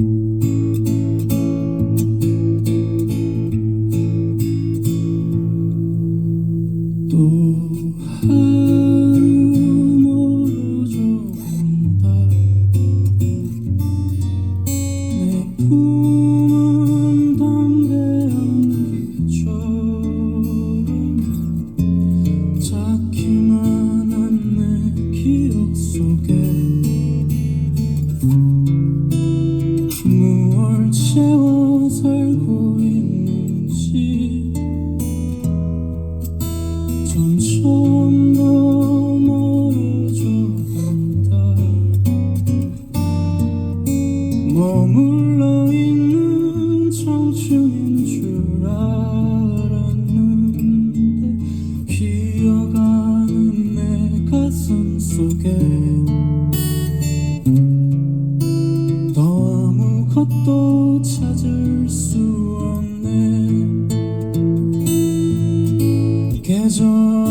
Tu 속에 더 아무것도 찾을 수 없네. 계절